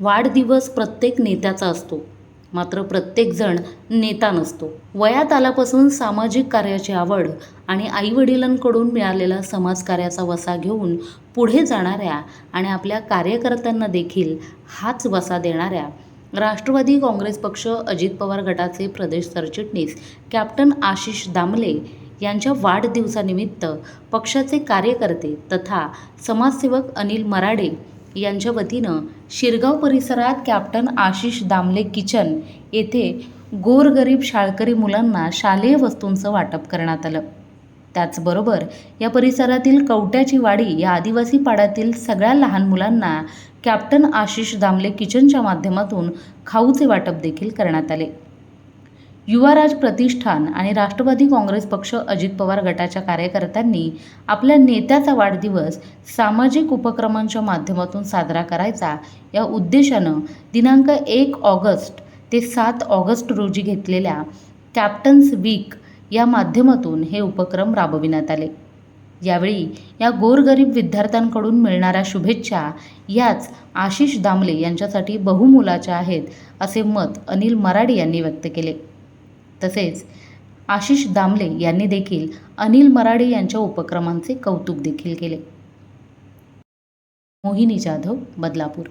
वाढदिवस प्रत्येक नेत्याचा असतो. मात्र प्रत्येकजण नेता नसतो. वयात आल्यापासून सामाजिक कार्याची आवड आणि आईवडिलांकडून मिळालेला समाजकार्याचा वसा घेऊन पुढे जाणाऱ्या आणि आपल्या कार्यकर्त्यांना देखील हाच वसा देणाऱ्या राष्ट्रवादी काँग्रेस पक्ष अजित पवार गटाचे प्रदेश सरचिटणीस कॅप्टन आशिष दामले यांच्या वाढदिवसानिमित्त पक्षाचे कार्यकर्ते तथा समाजसेवक अनिल मराडे यांच्या वतीनं शिरगाव परिसरात कॅप्टन आशिष दामले किचन येथे गोरगरीब शाळकरी मुलांना शालेय वस्तूंचं वाटप करण्यात आलं. त्याचबरोबर या परिसरातील कवट्याची वाडी या आदिवासी पाड्यातील सगळ्या लहान मुलांना कॅप्टन आशिष दामले किचनच्या माध्यमातून खाऊचे वाटप देखील करण्यात आले. युवाराज प्रतिष्ठान आणि राष्ट्रवादी काँग्रेस पक्ष अजित पवार गटाच्या कार्यकर्त्यांनी आपल्या नेत्याचा वाढदिवस सामाजिक उपक्रमांच्या माध्यमातून साजरा करायचा या उद्देशानं दिनांक एक ऑगस्ट ते सात ऑगस्ट रोजी घेतलेल्या कॅप्टन्स वीक या माध्यमातून हे उपक्रम राबविण्यात आले. यावेळी या गोरगरीब विद्यार्थ्यांकडून मिळणाऱ्या शुभेच्छा याच आशिष दामले यांच्यासाठी बहुमोलाच्या आहेत असे मत अनिल मराडे यांनी व्यक्त केले. तसेच आशिष दामले यांनी देखील अनिल मराडे यांच्या उपक्रमांचे कौतुक देखील केले. मोहिनी जाधव बदलापूर.